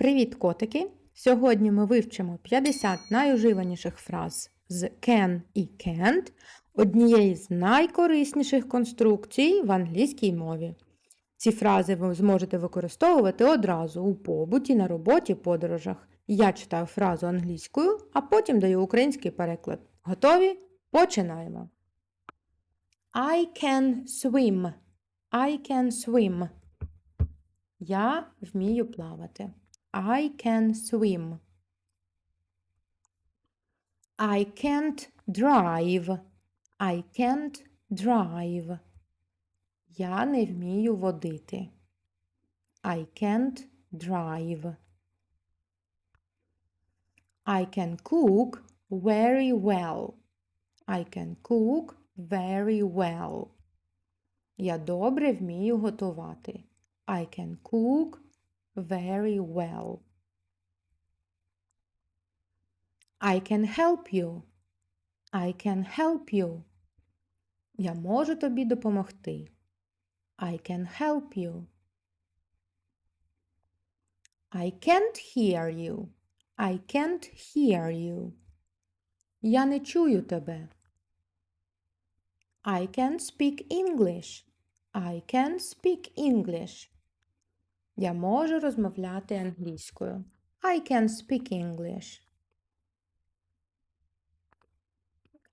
Привіт, котики! Сьогодні ми вивчимо 50 найуживаніших фраз з can і can't, однієї з найкорисніших конструкцій в англійській мові. Ці фрази ви зможете використовувати одразу у побуті, на роботі, подорожах. Я читаю фразу англійською, а потім даю український переклад. Готові? Починаємо. I can swim. I can swim. Я вмію плавати. I can swim. I can't drive. I can't drive. Я не вмію водити. I can't drive. I can cook very well. I can cook very well. Я добре вмію готувати. I can cook very well. I can help you. I can help you. Я можу тобі допомогти. I can help you. I can't hear you. I can't hear you. Я не чую тебе. I can speak English. I can speak English. Я можу розмовляти англійською. I can speak English.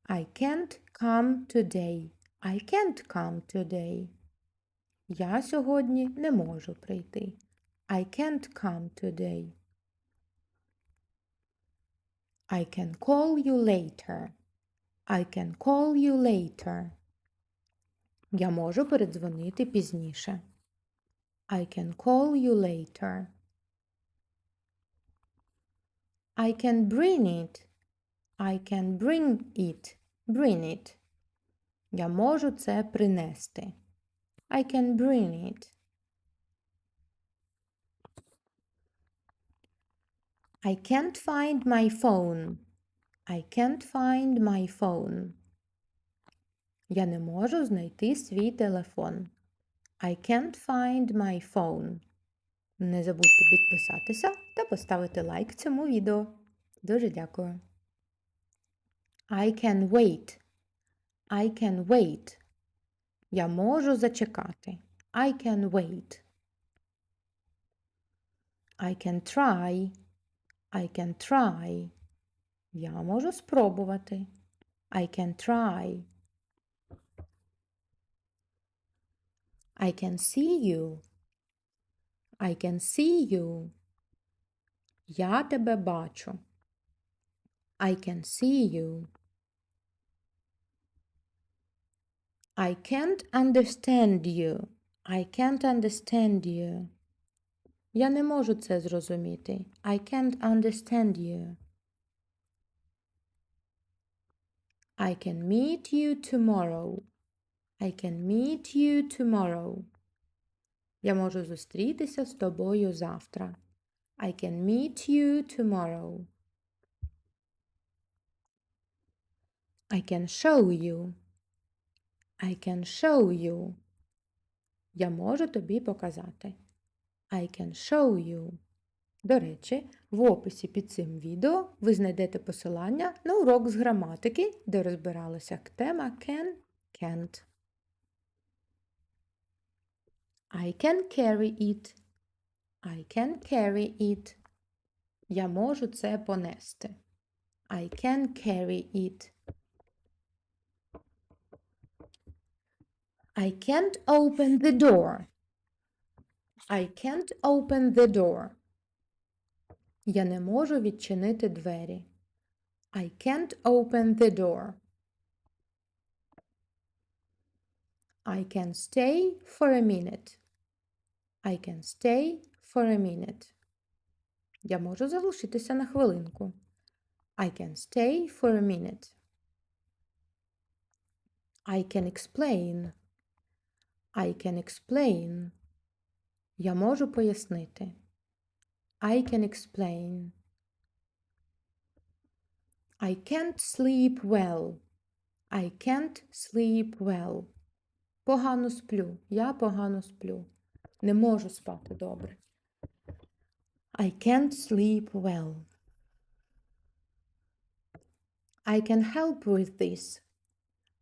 I can't come today. I can't come today. Я сьогодні не можу прийти. I can't come today. I can call you later. I can call you later. Я можу передзвонити пізніше. I can call you later. I can bring it. I can bring it. Bring it. Я можу це принести. I can bring it. I can't find my phone. I can't find my phone. Я не можу знайти свій телефон. I can't find my phone. Не забудьте підписатися та поставити лайк цьому відео. Дуже дякую. I can wait. I can wait. Я можу зачекати. I can wait. I can try. I can try. Я можу спробувати. I can try. I can see you. I can see you. Я тебе бачу. I can see you. I can't understand you. I can't understand you. Я не можу це зрозуміти. I can't understand you. I can meet you tomorrow. I can meet you tomorrow. Я можу зустрітися з тобою завтра. I can meet you tomorrow. I can show you. I can show you. Я можу тобі показати. I can show you. До речі, в описі під цим відео ви знайдете посилання на урок з граматики, де розбиралася тема can, can't. I can carry it. I can carry it. Я можу це понести. I can carry it. I can't open the door. I can't open the door. Я не можу відчинити двері. I can't open the door. I can stay for a minute. I can stay for a minute. Я можу залишитися на хвилинку. I can stay for a minute. I can explain. I can explain. Я можу пояснити. I can explain. I can't sleep well. I can't sleep well. Погано сплю. Я погано сплю. Не можу спати добре. I can't sleep well. I can help with this.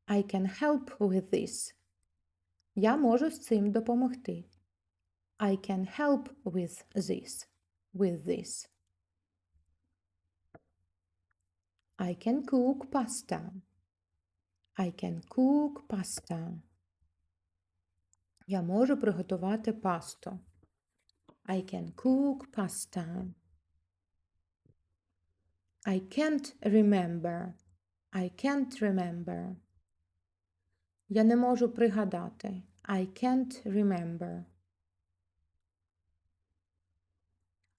I can help with this. Я можу з цим допомогти. I can help with this. With this. I can cook pasta. I can cook pasta. Я можу приготувати пасту. I can cook pasta. I can't remember. I can't remember. Я не можу пригадати. I can't remember.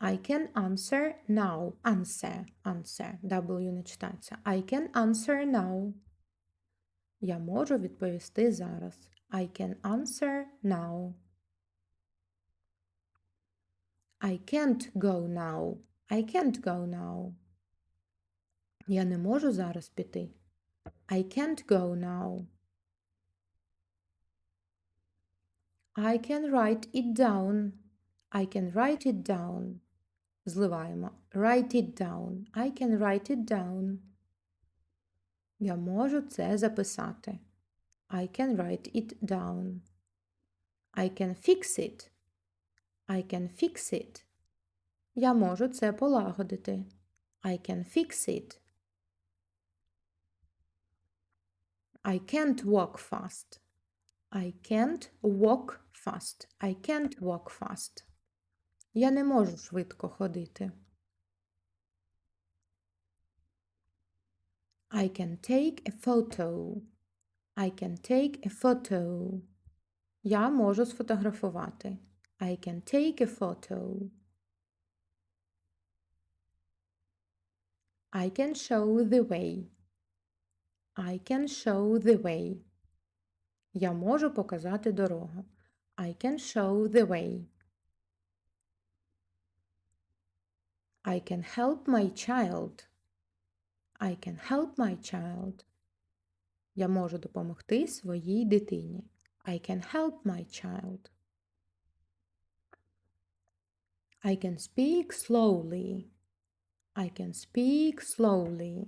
I can answer now. Answer. Answer. W не читається. I can answer now. Я можу відповісти зараз. I can answer now. I can't go now. I can't go now. Я не можу зараз піти. I can't go now. I can write it down. I can write it down. Зливаємо. Write it down. I can write it down. Я можу це записати. I can write it down. I can fix it. I can fix it. Я можу це полагодити. I can fix it. I can't walk fast. I can't walk fast. I can't walk fast. Я не можу швидко ходити. I can take a photo. I can take a photo. Я можу сфотографувати. I can take a photo. I can show the way. I can show the way. Я можу показати дорогу. I can show the way. I can help my child. I can help my child. Я можу допомогти своїй дитині. I can help my child. I can speak slowly. I can speak slowly.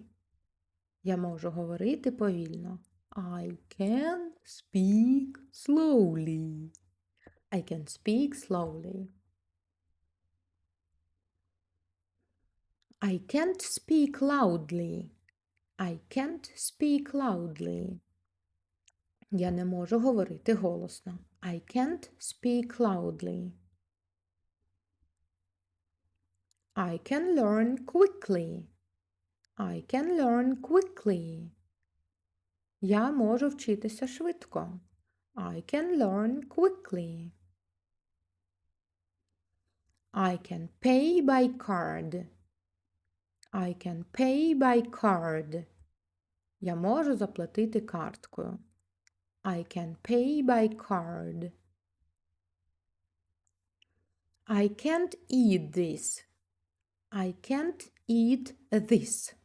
Я можу говорити повільно. I can speak slowly. I can speak slowly. I can't speak loudly. I can't speak loudly. Я не можу говорити голосно. I can't speak loudly. I can learn quickly. I can learn quickly. Я можу вчитися швидко. I can learn quickly. I can pay by card. I can pay by card. Я можу заплатити карткою. I can pay by card. I can't eat this. I can't eat this.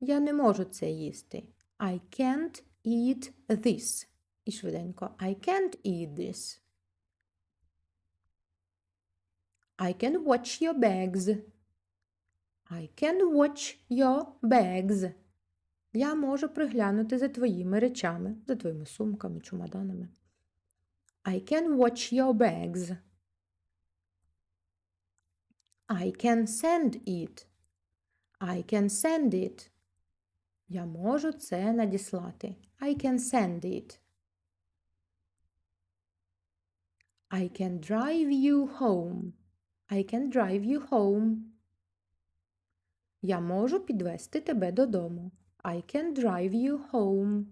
Я не можу це їсти. I can't eat this. І швиденько. I can't eat this. I can watch your bags. I can watch your bags. Я можу приглянути за твоїми речами, за твоїми сумками, чемоданами. I can watch your bags. I can send it. I can send it. Я можу це надіслати. I can send it. I can drive you home. I can drive you home. Я можу підвести тебе додому. I can drive you home.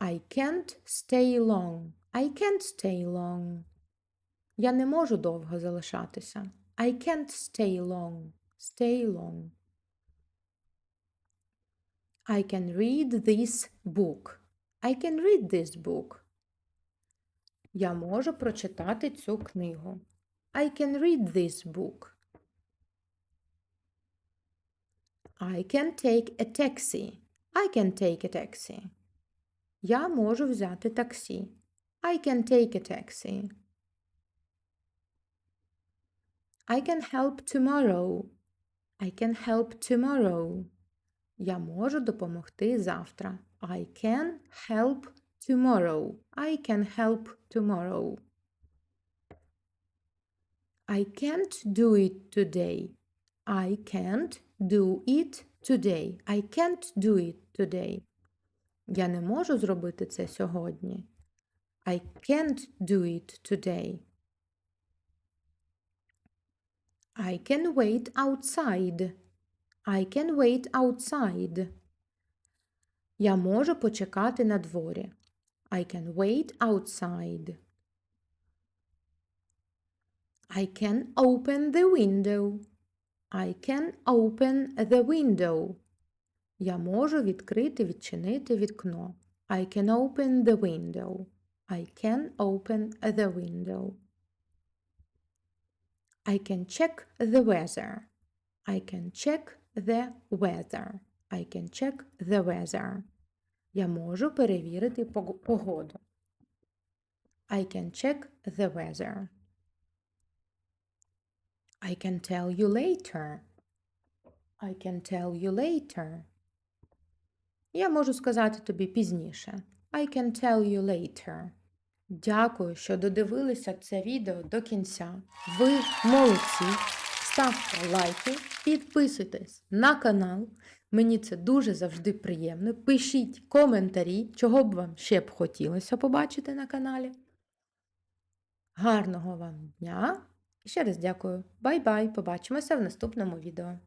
I can't stay long. I can't stay long. Я не можу довго залишатися. I can't stay long. Stay long. I can read this book. I can read this book. Я можу прочитати цю книгу. I can read this book. I can take a taxi. I can take a taxi. Я можу взяти таксі. I can take a taxi. I can help tomorrow. I can help tomorrow. Я можу допомогти завтра. I can help tomorrow. I can help tomorrow. I can't do it today. I can't do it today. I can't do it today. Я не можу зробити це сьогодні. I can't do it today. I can wait outside. I can wait outside. Я можу почекати на дворі. I can wait outside. I can open the window. I can open the window. Я можу відкрити, відчинити вікно. I can open the window. I can open the window. I can check the weather. I can check the weather. I can check the weather. Я можу перевірити пого- погоду. I can check the weather. I can tell you later. I can tell you later. Я можу сказати тобі пізніше. I can tell you later. Дякую, що додивилися це відео до кінця. Ви молодці. Ставте лайки, підписуйтесь на канал. Мені це дуже завжди приємно. Пишіть коментарі, чого б вам ще б хотілося побачити на каналі. Гарного вам дня! Ще раз дякую. Бай-бай! Побачимося в наступному відео.